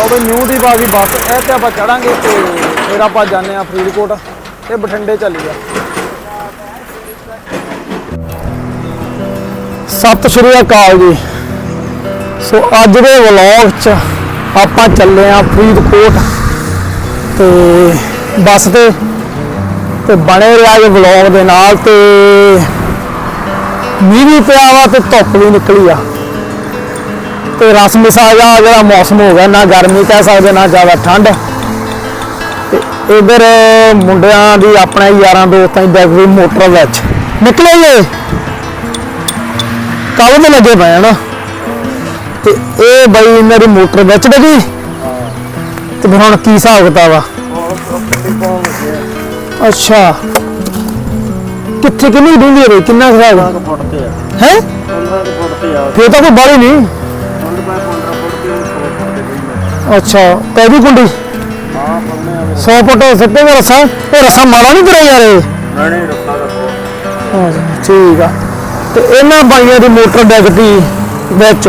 ਲਓ ਬਈ ਨਿਊ ਦੀ ਬਾਗੀ ਬੱਸ, ਇਹ ਤੇ ਆਪਾਂ ਚੜਾਂਗੇ ਤੇ ਫਿਰ ਆਪਾਂ ਜਾਂਦੇ ਆ ਫਰੀਦਕੋਟ ਤੇ ਬਠਿੰਡੇ ਚੱਲੀ ਆ ਸਤਿ ਸ਼੍ਰੀ ਅਕਾਲ ਜੀ। ਸੋ ਅੱਜ ਦੇ ਵਲੌਗ 'ਚ ਆਪਾਂ ਚੱਲੇ ਆ ਫਰੀਦਕੋਟ ਤੇ ਬੱਸ ਤੇ ਤੇ ਬਣੇ ਰਿਹਾ ਜੇ ਵਲੌਗ ਦੇ ਨਾਲ ਤੇ ਮੀਂਹ ਵੀ ਪਿਆ ਵਾ ਤੇ ਧੁੱਪ ਵੀ ਨਿਕਲੀ ਆ। ਤੇ ਰਸ ਮਿਸਾ ਜਾ ਜਿਹੜਾ ਮੌਸਮ ਹੋ ਗਿਆ ਨਾ ਗਰਮੀ ਕਹਿ ਸਕਦੇ ਨਾ ਜ਼ਿਆਦਾ ਠੰਡ। ਤੇ ਇਧਰ ਮੁੰਡਿਆਂ ਦੀ ਆਪਣੇ ਯਾਰਾਂ ਦੋਸਤਾਂ ਦੀ ਡੈਗਰੀ ਮੋਟਰ ਵਿੱਚ। ਨਿਕਲੇ ਜੇ। ਕਾਹਦੇ ਤੇ ਲੱਗੇ ਪਏ ਹਨ? ਤੇ ਇਹ ਬਈ ਇਹਨਾਂ ਦੀ ਮੋਟਰ ਵਿੱਚ ਡਗੀ। ਤੇ ਹੁਣ ਕੀ ਹਿਸਾਬ ਕਿਤਾਬ ਆ? ਅੱਛਾ। ਕਿੱਥੇ ਕਿੰਨੀ ਡੂੰਘੀ ਹੈ ਬਈ ਕਿੰਨਾ ਹਿਸਾਬ ਹੈ ਹੈ? 15 ਕੁ ਫੁੱਟ ਤੇ ਆ। ਫੇਰ ਤਾਂ ਕੋਈ ਬਾਹਲੀ ਨਹੀਂ। ਫੁੱਟ ਬਾਈ 15 ਫੁੱਟ ਤੇ 100 ਫੁੱਟ ਤੇ ਗਈ ਅੱਛਾ ਵੀ ਕੁੰਡੀ? ਹਾਂ ਪੰਨੇ ਆ 100 ਫੁੱਟ ਸੱਤੇ ਦਾ ਰਸਾ? ਇਹ ਰਸਾ ਮਾੜਾ ਨਹੀਂ ਕਰਿਆ ਯਾਰ ਇਹ? ਨਹੀਂ ਰੱਖਾ ਰੱਖੋ ਹਾਂ ਜੀ, ਠੀਕ ਆ। ਤੇ ਇਹਨਾਂ ਬਾਈਆਂ ਦੀ ਮੋਟਰ ਡਿੱਗਦੀ ਵਿੱਚ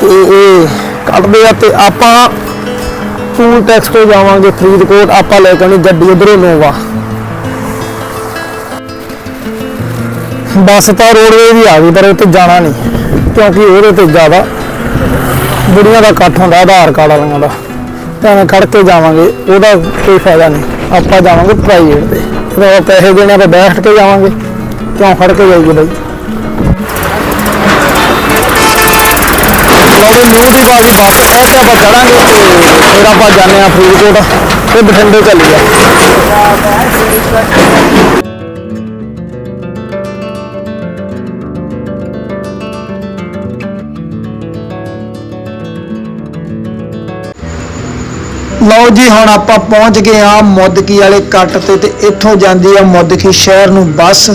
ਤੇ ਇਹ ਕੱਢਦੇ ਆ ਤੇ ਆਪਾਂ ਟੂਲ ਟੈਕਸ ਤੋਂ ਜਾਵਾਂਗੇ ਫਰੀਦਕੋਟ ਆਪਾਂ ਲੈ ਕੇ ਆਉਣੀ ਗੱਡੀ ਉਧਰੋਂ ਨੋਵਾ ਬੱਸ ਤਾਂ ਰੋਡਵੇ ਦੀ ਆ ਗਈ ਪਰ ਤੇ ਜਾਣਾ ਨਹੀਂ ਕਿਉਂਕਿ ਉਹਦੇ ਤੇ ਜ਼ਿਆਦਾ ਬੁੜੀਆਂ ਦਾ ਇਕੱਠ ਹੁੰਦਾ, ਆਧਾਰ ਕਾਰਡ ਵਾਲਿਆਂ ਦਾ। ਤੇ ਐਵੇਂ ਖੜ ਕੇ ਜਾਵਾਂਗੇ, ਉਹਦਾ ਕੋਈ ਫਾਇਦਾ ਨਹੀਂ। ਆਪਾਂ ਜਾਵਾਂਗੇ ਪ੍ਰਾਈਵੇਟ ਤੇ। ਜਦੋਂ ਪੈਸੇ ਦੇਣੇ ਆ ਤਾਂ ਬੈਠ ਕੇ ਜਾਵਾਂਗੇ। ਕਿਉਂ ਫੜ ਕੇ ਜਾਈਏ ਬਾਈ? ਲੋਗੇ ਦੀ ਬਾਗੀ ਬੱਸ ਇਹ ਤੇ ਆਪਾਂ ਚੜਾਂਗੇ ਫਿਰ ਆਪਾਂ ਜਾਂਦੇ ਆ ਫਰੀਦਕੋਟ। ਤੇ ਬਠਿੰਡੇ ਚੱਲੀਏ ਲਓ ਜੀ, ਹੁਣ ਆਪਾਂ ਪਹੁੰਚ ਗਏ ਆ ਮੁੱਦਕੀ ਵਾਲੇ ਕੱਟ ਤੇ ਤੇ ਇੱਥੋਂ ਜਾਂਦੀ ਆ ਮੁੱਦਕੀ ਸ਼ਹਿਰ ਨੂੰ ਬੱਸ,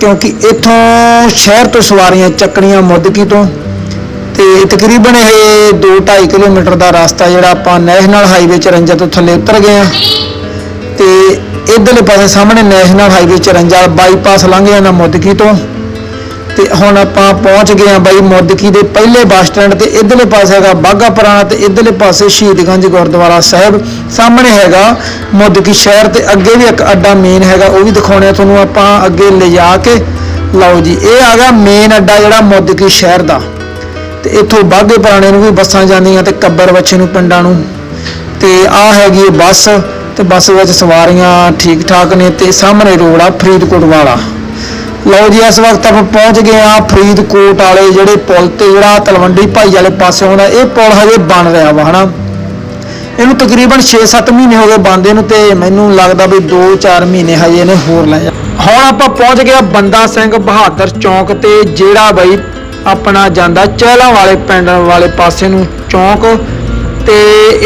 ਕਿਉਂਕਿ ਇੱਥੋਂ ਸ਼ਹਿਰ ਤੋਂ ਸਵਾਰੀਆਂ ਚੱਕਣੀਆਂ ਮੁੱਦਕੀ ਤੋਂ ਤੇ ਤਕਰੀਬਨ ਇਹ 2.5 ਕਿਲੋਮੀਟਰ ਦਾ ਰਸਤਾ ਜਿਹੜਾ ਆਪਾਂ ਨੈਸ਼ਨਲ ਹਾਈਵੇ 54 ਤੋਂ ਥੱਲੇ ਉਤਰ ਗਏ ਆ ਤੇ ਇਧਰਲੇ ਪਾਸੇ ਸਾਹਮਣੇ ਨੈਸ਼ਨਲ ਹਾਈਵੇ 54 ਬਾਈਪਾਸ ਲੰਘ ਜਾਣਾ ਮੁੱਦਕੀ ਤੋਂ। ਤੇ ਹੁਣ ਆਪਾਂ ਪਹੁੰਚ ਗਏ ਆ ਬਾਈ ਮੁੱਦਕੀ ਦੇ ਪਹਿਲੇ ਬੱਸ ਸਟੈਂਡ ਤੇ। ਇਧਰਲੇ ਪਾਸੇ ਹੈਗਾ ਬਾਗਾ ਪੁਰਾਣਾ ਤੇ ਇਧਰਲੇ ਪਾਸੇ ਸ਼ਹੀਦਗੰਜ ਗੁਰਦੁਆਰਾ ਸਾਹਿਬ। ਸਾਹਮਣੇ ਹੈਗਾ ਮੁੱਦਕੀ ਸ਼ਹਿਰ ਤੇ ਅੱਗੇ ਵੀ ਇੱਕ ਅੱਡਾ ਮੇਨ ਹੈਗਾ, ਉਹ ਵੀ ਦਿਖਾਉਣੇ ਆ ਤੁਹਾਨੂੰ ਆਪਾਂ ਅੱਗੇ ਲਿਜਾ ਕੇ। ਲਓ ਜੀ, ਇਹ ਆ ਗਿਆ ਮੇਨ ਅੱਡਾ ਜਿਹੜਾ ਮੁੱਦਕੀ ਸ਼ਹਿਰ ਦਾ। ਤੇ ਇੱਥੋਂ ਬਾਗੇ ਪੁਰਾਣੇ ਨੂੰ ਵੀ ਬੱਸਾਂ ਜਾਂਦੀਆਂ ਤੇ ਕੱਬਰ ਬੱਚੇ ਨੂੰ ਪਿੰਡਾਂ ਨੂੰ। ਤੇ ਆ ਹੈਗੀ ਇਹ ਬੱਸ ਤੇ ਬੱਸ ਵਿੱਚ ਸਵਾਰੀਆਂ ਠੀਕ ਠਾਕ ਨੇ ਤੇ ਸਾਹਮਣੇ ਰੋਡ ਆ ਫਰੀਦਕੋਟ ਵਾਲਾ। ਲਓ ਜੀ, ਇਸ ਵਕਤ ਆਪਾਂ ਪਹੁੰਚ ਗਏ ਆ ਫਰੀਦਕੋਟ ਵਾਲੇ ਜਿਹੜੇ ਪੁਲ ਤੇ, ਜਿਹੜਾ ਤਲਵੰਡੀ ਭਾਈ ਵਾਲੇ ਪਾਸੇ ਆਉਂਦਾ, ਇਹ ਪੁਲ ਹਜੇ ਬਣ ਰਿਹਾ ਵਾ, ਹਨਾ? ਇਹਨੂੰ ਤਕਰੀਬਨ 6-7 ਮਹੀਨੇ ਹੋ ਗਏ ਬੰਦੇ ਨੂੰ ਤੇ ਮੈਨੂੰ ਲੱਗਦਾ ਵੀ 2-4 ਮਹੀਨੇ ਹਜੇ ਇਹਨੇ ਹੋਰ ਲੈ ਜਾ ਹੁਣ ਆਪਾਂ ਪਹੁੰਚ ਗਏ ਬੰਦਾ ਸਿੰਘ ਬਹਾਦਰ ਚੌਂਕ ਤੇ, ਜਿਹੜਾ ਬਈ ਆਪਣਾ ਜਾਂਦਾ ਚਹਿਲਾਂ ਵਾਲੇ ਪਿੰਡ ਵਾਲੇ ਪਾਸੇ ਨੂੰ ਚੌਂਕ ਤੇ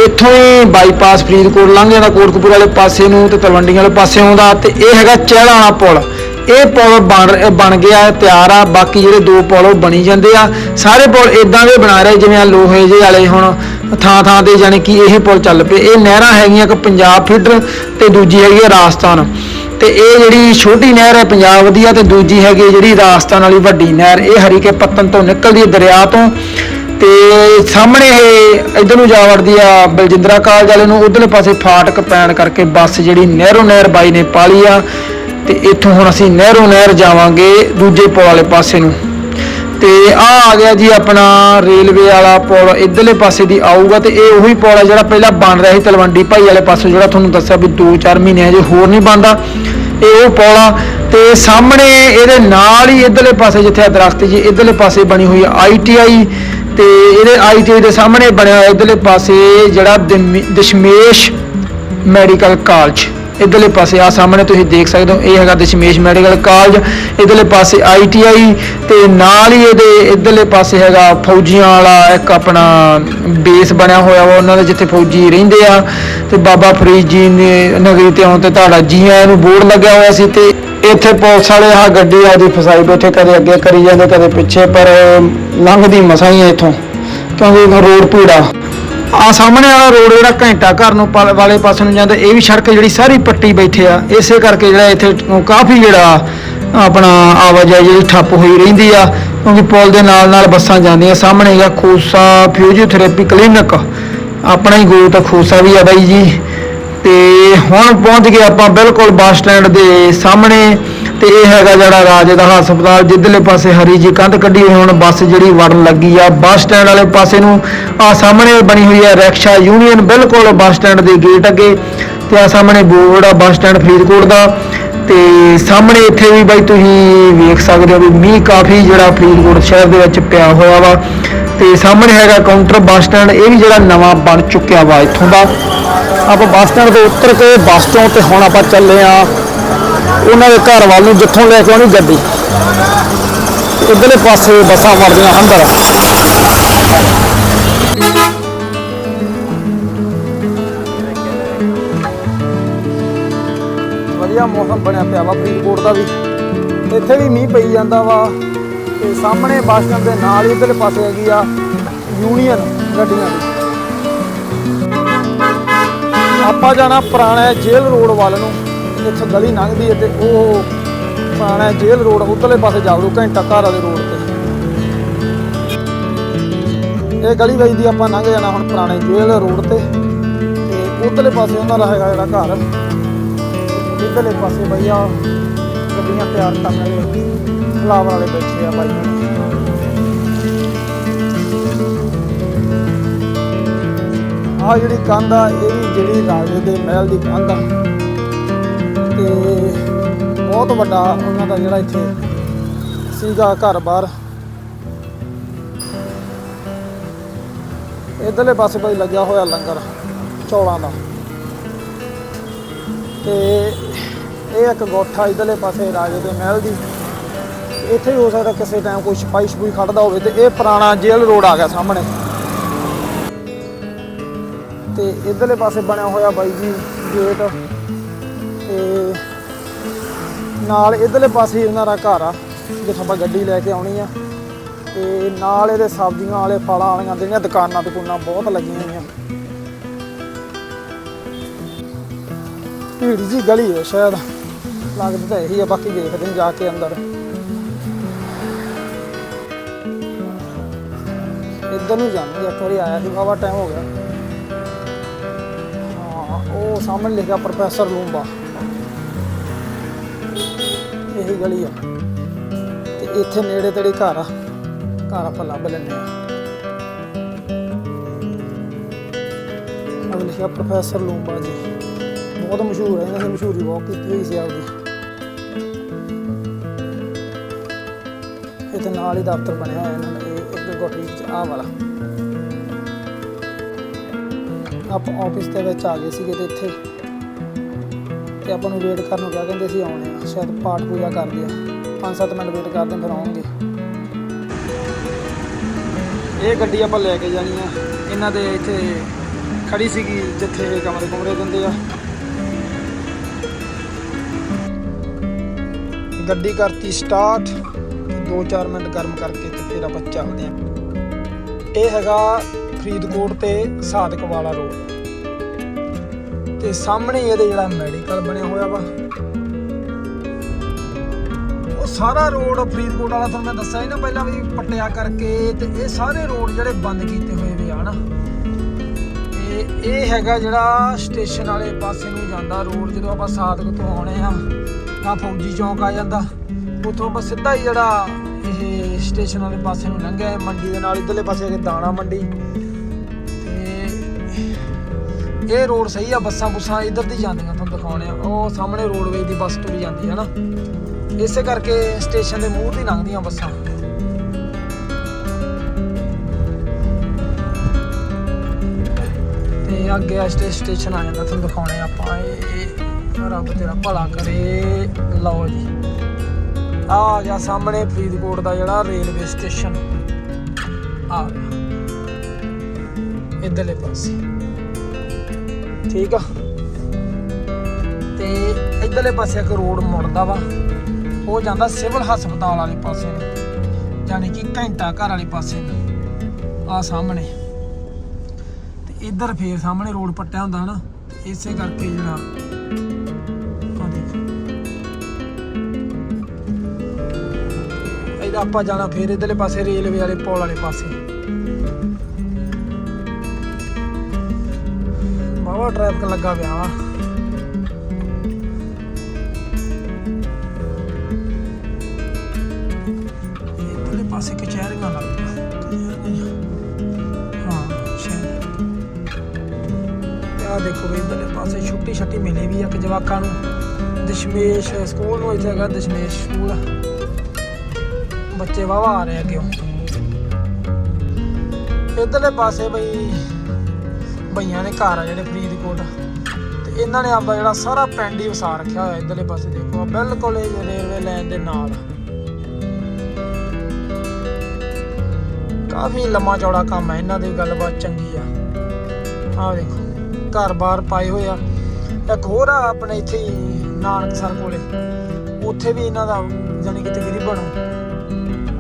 ਇੱਥੋਂ ਹੀ ਬਾਈਪਾਸ ਫਰੀਦਕੋਟ ਲੰਘ ਜਾਂਦਾ ਕੋਟਕਪੂਰ ਵਾਲੇ ਪਾਸੇ ਨੂੰ ਤੇ ਤਲਵੰਡੀ ਵਾਲੇ ਪਾਸੇ ਆਉਂਦਾ ਤੇ ਇਹ ਹੈਗਾ ਚਹਿਲਾਂ ਵਾਲਾ ਪੁਲ। ਇਹ ਪੁਲ ਬਣ ਬਣ ਗਿਆ, ਤਿਆਰ ਆ, ਬਾਕੀ ਜਿਹੜੇ ਦੋ ਪੁਲ ਉਹ ਬਣੀ ਜਾਂਦੇ ਆ। ਸਾਰੇ ਪੁਲ ਇਦਾਂ ਦੇ ਬਣਾ ਰਹੇ, ਜਿਵੇਂ ਆ ਲੋਹੇ ਜੇ ਵਾਲੇ ਹੁਣ, ਥਾਂ ਥਾਂ ਤੇ ਜਾਣੀ ਕਿ ਇਹ ਪੁਲ ਚੱਲ ਪਏ। ਇਹ ਨਹਿਰਾਂ ਹੈਗੀਆਂ ਇੱਕ ਪੰਜਾਬ ਫੀਡਰ ਤੇ ਦੂਜੀ ਹੈਗੀ ਆ ਰਾਜਸਥਾਨ। ਤੇ ਇਹ ਜਿਹੜੀ ਛੋਟੀ ਨਹਿਰ ਹੈ ਪੰਜਾਬ ਦੀ ਆ, ਤੇ ਦੂਜੀ ਹੈਗੀ ਜਿਹੜੀ ਰਾਜਸਥਾਨ ਵਾਲੀ ਵੱਡੀ ਨਹਿਰ। ਇਹ ਹਰੀਕੇ ਪੱਤਨ ਤੋਂ ਨਿਕਲਦੀ ਹੈ ਦਰਿਆ ਤੋਂ। ਤੇ ਸਾਹਮਣੇ ਇਹ ਇਧਰ ਨੂੰ ਜਾ ਵੜਦੀ ਆ ਬਲਜਿੰਦਰਾ ਕਾਲਜ ਵਾਲੇ ਨੂੰ, ਉਧਰਲੇ ਪਾਸੇ ਫਾਟਕ ਪੈਣ ਕਰਕੇ ਬੱਸ ਜਿਹੜੀ ਨਹਿਰੋਂ ਨਹਿਰ ਬਾਈ ਨੇ ਪਾਲੀ ਆ। ਤੇ ਇੱਥੋਂ ਹੁਣ ਅਸੀਂ ਨਹਿਰੋਂ ਨਹਿਰ ਜਾਵਾਂਗੇ ਦੂਜੇ ਪੁਲ ਵਾਲੇ ਪਾਸੇ ਨੂੰ। ਤੇ ਆ ਆ ਗਿਆ ਜੀ ਆਪਣਾ ਰੇਲਵੇ ਵਾਲਾ ਪੁਲ, ਇਧਰਲੇ ਪਾਸੇ ਦੀ ਆਊਗਾ ਤੇ ਇਹ ਉਹੀ ਪੁਲ ਆ ਜਿਹੜਾ ਪਹਿਲਾਂ ਬਣ ਰਿਹਾ ਸੀ ਤਲਵੰਡੀ ਭਾਈ ਵਾਲੇ ਪਾਸੇ, ਜਿਹੜਾ ਤੁਹਾਨੂੰ ਦੱਸਿਆ ਵੀ 2-4 ਮਹੀਨੇ ਅਜੇ ਹੋਰ ਨਹੀਂ ਬਣਦਾ। ਇਹ ਉਹ ਪੁਲ ਆ ਤੇ ਸਾਹਮਣੇ ਇਹਦੇ ਨਾਲ ਹੀ ਇਧਰਲੇ ਪਾਸੇ ਜਿੱਥੇ ਆ ਦਰਖਤ ਜੀ, ਇਧਰਲੇ ਪਾਸੇ ਬਣੀ ਹੋਈ ਆ ਆਈਟੀਆਈ ਤੇ ਇਹਦੇ ਆਈਟੀਆਈ ਦੇ ਸਾਹਮਣੇ ਬਣਿਆ ਹੋਇਆ ਇਧਰਲੇ ਪਾਸੇ ਜਿਹੜਾ ਦਮੇ- ਦਸ਼ਮੇਸ਼ ਮੈਡੀਕਲ ਕਾਲਜ। ਇਧਰਲੇ ਪਾਸੇ ਆ ਸਾਹਮਣੇ ਤੁਸੀਂ ਦੇਖ ਸਕਦੇ ਹੋ, ਇਹ ਹੈਗਾ ਦਸ਼ਮੇਸ਼ ਮੈਡੀਕਲ ਕਾਲਜ, ਇਧਰਲੇ ਪਾਸੇ ਆਈਟੀਆਈ ਤੇ ਨਾਲ ਹੀ ਇਹਦੇ ਇਧਰਲੇ ਪਾਸੇ ਹੈਗਾ ਫੌਜੀਆਂ ਵਾਲਾ ਇੱਕ ਆਪਣਾ ਬੇਸ ਬਣਿਆ ਹੋਇਆ ਵਾ ਉਹਨਾਂ ਦੇ ਜਿੱਥੇ ਫੌਜੀ ਰਹਿੰਦੇ ਆ ਤੇ ਬਾਬਾ ਫਰੀਦ ਜੀ ਨੇ ਨਗਰੀ ਤੇ ਆਉਣ ਤੇ ਤੁਹਾਡਾ ਜੀ ਆਇਆਂ ਨੂੰ ਬੋਰਡ ਲੱਗਿਆ ਹੋਇਆ ਸੀ ਤੇ ਇੱਥੇ ਪੁਲਿਸ ਵਾਲੇ ਆ ਗੱਡੀ ਆਦੀ ਫਸਾਈ ਬੈਠੇ, ਕਦੇ ਅੱਗੇ ਕਰੀ ਜਾਂਦੇ, ਕਦੇ ਪਿੱਛੇ, ਪਰ ਲੰਘਦੀ ਮਸਾਂ ਹੀ ਆ ਇੱਥੋਂ, ਕਿਉਂਕਿ ਇਹ ਰੋਡ ਭੀੜਾ। ਆ ਸਾਹਮਣੇ ਵਾਲਾ ਰੋਡ ਜਿਹੜਾ ਘੰਟਾ ਘਰ ਨੂੰ ਪਲ- ਵਾਲੇ ਪਾਸੇ ਨੂੰ ਜਾਂਦਾ, ਇਹ ਵੀ ਸੜਕ ਜਿਹੜੀ ਸਾਰੀ ਪੱਟੀ ਬੈਠੇ ਆ। ਇਸੇ ਕਰਕੇ ਜਿਹੜਾ ਇੱਥੇ ਕਾਫੀ ਜਿਹੜਾ ਆਪਣਾ ਆਵਾਜਾਈ ਜਿਹੜੀ ਠੱਪ ਹੋਈ ਰਹਿੰਦੀ ਆ, ਕਿਉਂਕਿ ਪੁਲ ਦੇ ਨਾਲ ਨਾਲ ਬੱਸਾਂ ਜਾਂਦੀਆਂ। ਸਾਹਮਣੇ ਹੈਗਾ ਖੋਸਾ ਫਿਜ਼ੀਓਥੈਰੇਪੀ ਕਲੀਨਿਕ। ਆਪਣਾ ਹੀ ਗੋ ਤਾਂ ਖੋਸਾ ਵੀ ਆ ਬਾਈ ਜੀ। ਤੇ ਹੁਣ ਪਹੁੰਚ ਗਏ ਆਪਾਂ ਬਿਲਕੁਲ ਬੱਸ ਸਟੈਂਡ ਦੇ ਸਾਹਮਣੇ। ਤੇ ਇਹ ਹੈਗਾ ਜਿਹੜਾ ਰਾਜੇ ਦਾ ਹਸਪਤਾਲ, ਜਿੱਧਰਲੇ ਪਾਸੇ ਹਰੀ ਜੀ ਕੰਧ ਕੱਢੀ ਹੋਈ, ਹੁਣ ਬੱਸ ਜਿਹੜੀ ਵੜਨ ਲੱਗੀ ਆ। ਬੱਸ ਸਟੈਂਡ ਵਾਲੇ ਪਾਸੇ ਨੂੰ ਆ ਸਾਹਮਣੇ ਬਣੀ ਹੋਈ ਆ ਰਿਕਸ਼ਾ ਯੂਨੀਅਨ, ਬਿਲਕੁਲ ਬੱਸ ਸਟੈਂਡ ਦੇ ਗੇਟ ਅੱਗੇ ਤੇ ਆ ਸਾਹਮਣੇ ਬੋਰਡ ਆ, ਬੱਸ ਸਟੈਂਡ ਫਰੀਦਕੋਟ ਦਾ। ਤੇ ਸਾਹਮਣੇ ਇੱਥੇ ਵੀ ਬਾਈ ਤੁਸੀਂ ਵੇਖ ਸਕਦੇ ਹੋ ਵੀ ਮੀਂਹ ਕਾਫੀ ਜਿਹੜਾ ਫਰੀਦਕੋਟ ਸ਼ਹਿਰ ਦੇ ਵਿੱਚ ਪਿਆ ਹੋਇਆ ਵਾ। ਤੇ ਸਾਹਮਣੇ ਹੈਗਾ ਕਾਊਂਟਰ ਬੱਸ ਸਟੈਂਡ, ਇਹ ਵੀ ਜਿਹੜਾ ਨਵਾਂ ਬਣ ਚੁੱਕਿਆ ਵਾ ਇੱਥੋਂ ਦਾ। ਆਪਾਂ ਬੱਸ ਸਟੈਂਡ ਤੋਂ ਉੱਤਰ ਕੇ ਬੱਸ ਤੋਂ ਤੇ ਹੁਣ ਆਪਾਂ ਚੱਲੇ ਆ। ਉਹਨਾਂ ਦੇ ਘਰ ਵੱਲ ਨੂੰ ਜਿੱਥੋਂ ਲੈ ਕੇ ਆਉਣੀ ਗੱਡੀ। ਇਧਰਲੇ ਪਾਸੇ ਬੱਸਾਂ ਵੜਦੀਆਂ ਅੰਦਰ। ਵਧੀਆ ਮੌਸਮ ਬਣਿਆ ਪਿਆ ਵਾ ਫਰੀਦਕੋਟ ਦਾ ਵੀ। ਇੱਥੇ ਵੀ ਮੀਂਹ ਪਈ ਜਾਂਦਾ ਵਾ ਤੇ ਸਾਹਮਣੇ ਬੱਸ ਸਟੈਂਡ ਦੇ ਨਾਲ ਹੀ ਇਧਰਲੇ ਪਾਸੇ ਹੈਗੀ ਆ ਯੂਨੀਅਨ ਗੱਡੀਆਂ ਦੀ। ਆਪਾਂ ਜਾਣਾ ਪੁਰਾਣਾ ਜੇਲ੍ਹ ਰੋਡ ਵੱਲ ਨੂੰ। ਇੱਥੇ ਗਲੀ ਲੰਘਦੀ ਹੈ ਤੇ ਉਹ ਪੁਰਾਣਾ ਜੇਲ੍ਹ ਰੋਡ ਉਧਰਲੇ ਪਾਸੇ ਜਾਵੜੂ ਘੰਟਾ ਘਰ ਵਾਲੇ ਰੋਡ ਤੇ। ਇਹ ਗਲੀ ਵਜਦੀ ਆਪਾਂ ਲੰਘ ਜਾਣਾ ਹੁਣ ਪੁਰਾਣੇ ਜੇਲ੍ਹ ਰੋਡ ਤੇ। ਤੇ ਉਧਰਲੇ ਪਾਸੇ ਉਹਨਾਂ ਦਾ ਹੈਗਾ ਜਿਹੜਾ ਘਰ। ਇਧਰਲੇ ਪਾਸੇ ਭਈਆ ਗੱਡੀਆਂ ਤਿਆਰ ਕਰਨ ਵਾਲੇ ਫਲਾਵਰ ਵਾਲੇ ਬੈਠੇ ਆ ਬਾਈ। ਹੁਣੀ। ਆਹ ਜਿਹੜੀ ਕੰਧ ਆ, ਇਹ ਵੀ ਜਿਹੜੀ ਰਾਜੇ ਦੇ ਮਹਿਲ ਦੀ ਕੰਧ ਆ। ਤੇ ਬਹੁਤ ਵੱਡਾ ਉਹਨਾਂ ਦਾ ਜਿਹੜਾ ਇੱਥੇ ਸੀਗਾ ਘਰ-ਬਾਰ। ਇਧਰਲੇ ਪਾਸੇ ਭਾਈ ਲੱਗਿਆ ਹੋਇਆ ਲੰਗਰ, ਚੌਲਾਂ ਦਾ। ਤੇ ਇਹ ਇੱਕ ਗੋਠਾ ਇਧਰਲੇ ਪਾਸੇ ਰਾਜੇ ਦੇ ਮਹਿਲ ਦੀ। ਇੱਥੇ ਹੋ ਸਕਦਾ ਕਿਸੇ ਟਾਈਮ ਕੋਈ ਸਿਪਾਹੀ ਸਪੂਈ ਖੜਦਾ ਹੋਵੇ ਤੇ ਇਹ ਪੁਰਾਣਾ ਜੇਲ੍ਹ ਰੋਡ ਆ ਗਿਆ ਸਾਹਮਣੇ। ਤੇ ਇਧਰਲੇ ਪਾਸੇ ਬਣਿਆ ਹੋਇਆ ਬਾਈ ਜੀ ਗੇਟ ਤੇ ਨਾਲ ਇਧਰਲੇ ਪਾਸੇ ਇਹਨਾਂ ਦਾ ਘਰ ਆ, ਜਿੱਥੋਂ ਆਪਾਂ ਗੱਡੀ ਲੈ ਕੇ ਆਉਣੀ ਆ। ਤੇ ਨਾਲ ਇਹਦੇ ਸਬਜ਼ੀਆਂ ਵਾਲੇ ਫਲਾਂ ਵਾਲੀਆਂ ਜਿਹੜੀਆਂ ਦੁਕਾਨਾਂ ਦੁਕਾਨਾਂ ਬਹੁਤ ਲੱਗੀਆਂ ਹੋਈਆਂ। ਭੀੜ ਜੀ ਗਲੀ ਹੈ ਸ਼ਾਇਦ। ਲੱਗਦਾ ਤਾਂ ਇਹੀ ਆ, ਬਾਕੀ ਦੇਖਦੇ ਹਾਂ ਜਾ ਕੇ ਅੰਦਰ। ਇੱਧਰ ਨੂੰ ਜਾਂਦੇ ਇੱਕ ਵਾਰੀ ਆਇਆ ਸੀ ਵਾਵਾ ਟਾਈਮ ਹੋ ਗਿਆ। ਹਾਂ, ਉਹ ਸਾਹਮਣੇ ਲਿਖਿਆ ਪ੍ਰੋਫੈਸਰ ਲੂੰਬਾ। ਇਹੀ ਗਲੀ ਆ। ਤੇ ਇੱਥੇ ਨੇੜੇ ਤੇੜੇ ਘਰ ਆ। ਘਰ ਆਪਾਂ ਲੱਭ ਲੈਂਦੇ ਆ। ਅਗਲੇ ਲਿਖਿਆ ਪ੍ਰੋਫੈਸਰ ਲੂੰਬਾ ਜੀ। ਬਹੁਤ ਮਸ਼ਹੂਰ ਹੈ ਇਹਨਾਂ ਦੀ ਮਸ਼ਹੂਰੀ ਬਹੁਤ ਕੀਤੀ ਹੋਈ ਸੀ ਆਪਦੀ। ਇੱਥੇ ਨਾਲ ਹੀ ਦਫ਼ਤਰ ਬਣਿਆ ਹੋਇਆ ਇਹਨਾਂ ਦਾ ਇਹ ਇੱਕ ਕੋਠੀ ਚ ਆਹ ਵਾਲਾ। ਆਪਾਂ ਆਫਿਸ ਦੇ ਵਿੱਚ ਆ ਗਏ ਸੀਗੇ ਤੇ ਇੱਥੇ। ਤੇ ਆਪਾਂ ਨੂੰ ਵੇਟ ਕਰਨ ਨੂੰ ਕਿਹਾ ਕਹਿੰਦੇ ਸੀ ਆਉਣੇ ਆ। ਸ਼ਾਇਦ ਪਾਠ ਪੂਜਾ ਕਰਦੇ ਆ। 5-7 ਮਿੰਟ ਵੇਟ ਕਰਦੇ ਆ, ਫਿਰ ਆਉਣਗੇ। ਇਹ ਗੱਡੀ ਆਪਾਂ ਲੈ ਕੇ ਜਾਣੀ ਆ। ਇਹਨਾਂ ਦੇ ਇੱਥੇ ਖੜੀ ਸੀਗੀ ਜਿੱਥੇ ਇਹ ਕਮਰੇ ਕੁਮਰੇ ਦਿੰਦੇ ਆ। ਗੱਡੀ ਕਰਤੀ ਸਟਾਰਟ 2-4 ਮਿੰਟ ਗਰਮ ਕਰਕੇ ਤੇ ਫਿਰ ਆਪਾਂ ਚੱਲਦੇ ਆਂ। ਇਹ ਹੈਗਾ ਫਰੀਦਕੋਟ ਤੇ ਸਾਦਕ ਵਾਲਾ ਰੋਡ ਤੇ ਸਾਹਮਣੇ ਇਹਦੇ ਜਿਹੜਾ ਮੈਡੀਕਲ ਬਣਿਆ ਹੋਇਆ ਵਾ ਉਹ ਸਾਰਾ ਰੋਡ ਫਰੀਦਕੋਟ ਵਾਲਾ ਤੁਹਾਨੂੰ ਮੈਂ ਦੱਸਿਆ ਸੀ ਨਾ ਪਹਿਲਾਂ ਵੀ ਪੱਟਿਆ ਕਰਕੇ ਤੇ ਇਹ ਸਾਰੇ ਰੋਡ ਜਿਹੜੇ ਬੰਦ ਕੀਤੇ ਹੋਏ ਵੀ ਆ ਨਾ। ਤੇ ਇਹ ਹੈਗਾ ਜਿਹੜਾ ਸਟੇਸ਼ਨ ਵਾਲੇ ਪਾਸੇ ਨੂੰ ਜਾਂਦਾ ਰੋਡ, ਜਦੋਂ ਆਪਾਂ ਸਾਦਕ ਤੋਂ ਆਉਣੇ ਆ, ਤਾਂ ਫੌਜੀ ਚੌਂਕ ਆ ਜਾਂਦਾ। ਉੱਥੋਂ ਬਸ ਸਿੱਧਾ ਹੀ ਜਿਹੜਾ ਇਹ ਸਟੇਸ਼ਨ ਵਾਲੇ ਪਾਸੇ ਨੂੰ ਲੰਘਿਆ ਮੰਡੀ ਦੇ ਨਾਲ ਇਧਰਲੇ ਪਾਸੇ ਹੈਗੇ ਦਾਣਾ ਮੰਡੀ। ਤੇ ਇਹ ਰੋਡ ਸਹੀ ਆ, ਬੱਸਾਂ ਬੁੱਸਾਂ ਇੱਧਰ ਦੀ ਜਾਂਦੀਆਂ, ਤੁਹਾਨੂੰ ਦਿਖਾਉਣੇ ਆ। ਉਹ ਸਾਹਮਣੇ ਰੋਡਵੇਜ ਦੀ ਬੱਸ ਤੁਰੀ ਜਾਂਦੀ ਹੈ ਨਾ। ਇਸੇ ਕਰਕੇ ਸਟੇਸ਼ਨ ਦੇ ਮੂਹਰ ਦੀ ਲੰਘਦੀਆਂ ਬੱਸਾਂ। ਤੇ ਅੱਗੇ ਆ ਸਟੇਸ਼ਨ ਆ ਜਾਂਦਾ, ਤੁਹਾਨੂੰ ਦਿਖਾਉਣੇ ਆਪਾਂ ਇਹ ਰੱਬ ਤੇਰਾ ਭਲਾ ਕਰੇ, ਲਓ ਜੀ। ਆ ਗਿਆ ਸਾਹਮਣੇ ਫਰੀਦਕੋਟ ਦਾ ਜਿਹੜਾ ਰੇਲਵੇ ਸਟੇਸ਼ਨ ਆ ਗਿਆ। ਇਧਰਲੇ ਪਾਸੇ। ਠੀਕ ਆ। ਤੇ ਇਧਰਲੇ ਪਾਸੇ ਇੱਕ ਰੋਡ ਮੁੜਦਾ ਵਾ। ਉਹ ਜਾਂਦਾ ਸਿਵਲ ਹਸਪਤਾਲ ਵਾਲੇ ਪਾਸੇ ਨੂੰ ਯਾਨੀ ਕਿ ਘੰਟਾ ਘਰ ਵਾਲੇ ਪਾਸੇ ਨੂੰ ਆ ਸਾਹਮਣੇ। ਤੇ ਇੱਧਰ ਫੇਰ ਸਾਹਮਣੇ ਰੋਡ ਪੱਟਿਆ ਹੁੰਦਾ ਨਾ, ਇਸੇ ਕਰਕੇ ਜਿਹੜਾ ਆ ਇਹਦਾ ਆਪਾਂ ਜਾਣਾ ਫੇਰ ਇਧਰਲੇ ਪਾਸੇ, ਰੇਲਵੇ ਵਾਲੇ ਪੌਲ ਵਾਲੇ ਪਾਸੇ। ਵਾਵਾ ਟ੍ਰੈਫਿਕ ਲੱਗਾ ਪਿਆ ਵਾ। ਪਾਸੇ ਕਚਹਿਰੀਆਂ ਲੱਗਦੀਆਂ ਕਚਹਿਰੀਆਂ। ਹਾਂ ਸ਼ਾਇਦ ਆ ਦੇਖੋ ਵੀ ਇਧਰਲੇ ਪਾਸੇ ਛੁੱਟੀ ਛੱਟੀ ਮਿਲੀ ਵੀ ਆ ਕਿ ਜਵਾਕਾਂ ਨੂੰ ਦਸ਼ਮੇਸ਼ ਸਕੂਲ ਨੂੰ ਇੱਥੇ ਹੈਗਾ ਦਸ਼ਮੇਸ਼ ਸਕੂਲ ਬੱਚੇ ਵਾਵਾ ਆ ਰਹੇ ਅੱਗੇ ਇਧਰਲੇ ਪਾਸੇ ਬਈ ਭਈਆਂ ਨੇ ਘਰ ਆ ਜਿਹੜੇ ਫਰੀਦਕੋਟ ਤੇ ਇਹਨਾਂ ਨੇ ਆਪਦਾ ਜਿਹੜਾ ਸਾਰਾ ਪਿੰਡ ਹੀ ਵਸਾ ਰੱਖਿਆ ਹੋਇਆ ਇਧਰਲੇ ਪਾਸੇ ਦੇਖੋ ਬਿਲਕੁਲ ਇਹ ਰੇਲਵੇ ਲਾਈਨ ਦੇ ਨਾਲ ਕਾਫੀ ਲੰਮਾ ਚੌੜਾ ਕੰਮ ਹੈ, ਇਹਨਾਂ ਦੀ ਗੱਲਬਾਤ ਚੰਗੀ ਆ। ਆਹ ਦੇਖੋ ਘਰ-ਬਾਰ ਪਾਏ ਹੋਏ ਆ। ਇੱਕ ਹੋਰ ਆ ਆਪਣੇ ਇੱਥੇ ਹੀ ਨਾਨਕਸਰ ਕੋਲੇ। ਉੱਥੇ ਵੀ ਇਹਨਾਂ ਦਾ ਜਾਨੀ ਕਿ ਤਕਰੀਬਨ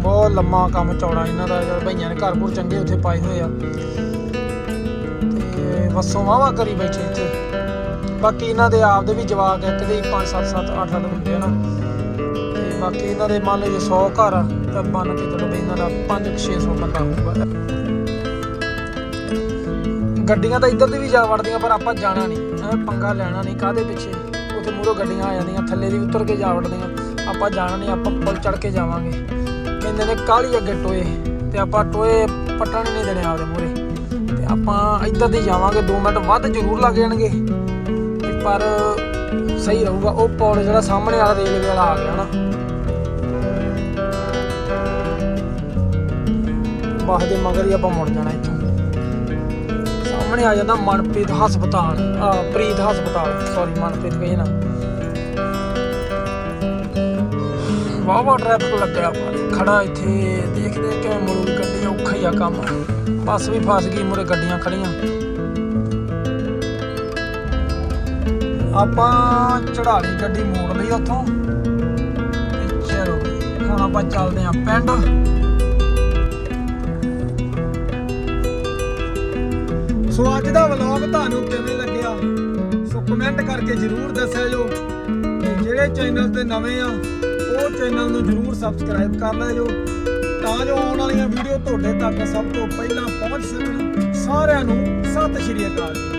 ਬਹੁਤ ਲੰਮਾ ਕੰਮ ਚੌੜਾ ਇਹਨਾਂ ਦਾ ਜਿਹੜਾ ਭਈਆਂ ਨੇ ਘਰ ਘਰ ਚੰਗੇ ਉੱਥੇ ਪਾਏ ਹੋਏ ਆ। ਤੇ ਵਸੋਂ ਵਾਵਾ ਕਰੀ ਬੈਠੇ ਇੱਥੇ। ਬਾਕੀ ਇਹਨਾਂ ਦੇ ਆਪ ਦੇ ਵੀ ਜਵਾਕ ਇੱਕ ਦੇ 5 7 7 8 8 ਹੁੰਦੇ ਆ ਨਾ। ਤੇ ਬਾਕੀ ਇਹਨਾਂ ਦੇ ਮੰਨ ਲਓ ਜੇ 100 ਘਰ ਆ ਤਾਂ ਮੰਨ ਕੇ ਚਲੋ ਵੀ ਇਹਨਾਂ ਦਾ 5 600 ਬੰਦਾ ਹੋਊਗਾ। ਗੱਡੀਆਂ ਤਾਂ ਇੱਧਰ ਦੀ ਵੀ ਜਾ ਵੜਦੀਆਂ, ਪਰ ਆਪਾਂ ਜਾਣਾ ਨਹੀਂ। ਐ ਪੰਗਾ ਲੈਣਾ ਨਹੀਂ ਕਾਦੇ ਪਿੱਛੇ? ਉੱਥੇ ਮੂਹਰੋਂ ਗੱਡੀਆਂ ਆ ਜਾਂਦੀਆਂ, ਥੱਲੇ ਦੀ ਉਤਰ ਕੇ ਜਾ ਵੜਦੀਆਂ। ਆਪਾਂ ਜਾਣਾ ਨਹੀਂ, ਆਪਾਂ ਪੁਲ ਚੜ ਕੇ ਜਾਵਾਂਗੇ। ਕਹਿੰਦੇ ਨੇ ਕਾਲੀ ਅੱਗੇ ਟੋਏ। ਤੇ ਆਪਾਂ ਟੋਏ ਪੱਟਣ ਨਹੀਂ ਦੇਣੇ ਆਪਦੇ ਮੂਹਰੇ। ਤੇ ਆਪਾਂ ਇੱਧਰ ਦੀ ਜਾਵਾਂਗੇ 2 ਮਿੰਟ ਵੱਧ ਜ਼ਰੂਰ ਲੱਗ ਜਾਣਗੇ। ਪਰ ਸਹੀ ਰਹੂਗਾ, ਉਹ ਪੁਲ ਜਿਹੜਾ ਸਾਹਮਣੇ ਵਾਲਾ ਰੇਲਵੇ ਵਾਲਾ ਆ ਗਿਆ ਨਾ। ਬਾਹ ਦੇ ਮਗਰ ਹੀ ਆਪਾਂ ਮੁੜ ਜਾਣਾ ਇੱਥੋਂ। ਸਾਹਮਣੇ ਆ ਜਾਂਦਾ ਮਨਪ੍ਰੀਤ ਹਸਪਤਾਲ। ਆ ਪ੍ਰੀਤ ਹਸਪਤਾਲ। ਸੌਰੀ ਮਨਪ੍ਰੀਤ ਕਹੀ ਨਾ। ਵਾਹ ਟ੍ਰੈਫਿਕ ਲੱਗਿਆ ਖੜਾ ਇੱਥੇ, ਦੇਖਦੇ ਕਿਵੇਂ ਮੁੜੂਗੀ ਗੱਡੀ ਔਖਾ ਹੀ ਆ ਕੰਮ। ਬੱਸ ਵੀ ਫਸ ਗਈ ਮੁਰੇ ਗੱਡੀਆਂ ਖੜੀਆਂ ਆਪਾਂ ਚੜਾ ਲਈ ਗੱਡੀ ਮੋੜ ਲਈ ਉੱਥੋਂ। ਚਲੋ ਹੁਣ ਆਪਾਂ ਚੱਲਦੇ ਆਂ ਪਿੰਡ। ਸੋ ਅੱਜ ਦਾ ਵਲੌਗ ਤੁਹਾਨੂੰ ਕਿਵੇਂ ਲੱਗਿਆ? ਸੋ ਕਮੈਂਟ ਕਰਕੇ ਜਰੂਰ ਦੱਸਿਆ ਜੋ ਤੇ ਜਿਹੜੇ ਚੈਨਲ ਤੇ ਨਵੇਂ ਆ, ਉਹ ਚੈਨਲ ਨੂੰ ਜਰੂਰ ਸਬਸਕ੍ਰਾਈਬ ਕਰ ਲੈ ਜੋ ਤਾਂ ਜੋ ਆਉਣ ਵਾਲੀਆਂ ਵੀਡੀਓ ਤੁਹਾਡੇ ਤੱਕ ਸਭ ਤੋਂ ਪਹਿਲਾਂ ਪਹੁੰਚ ਸਕਣ। ਸਾਰਿਆਂ ਨੂੰ ਸਤਿ ਸ਼੍ਰੀ ਅਕਾਲ।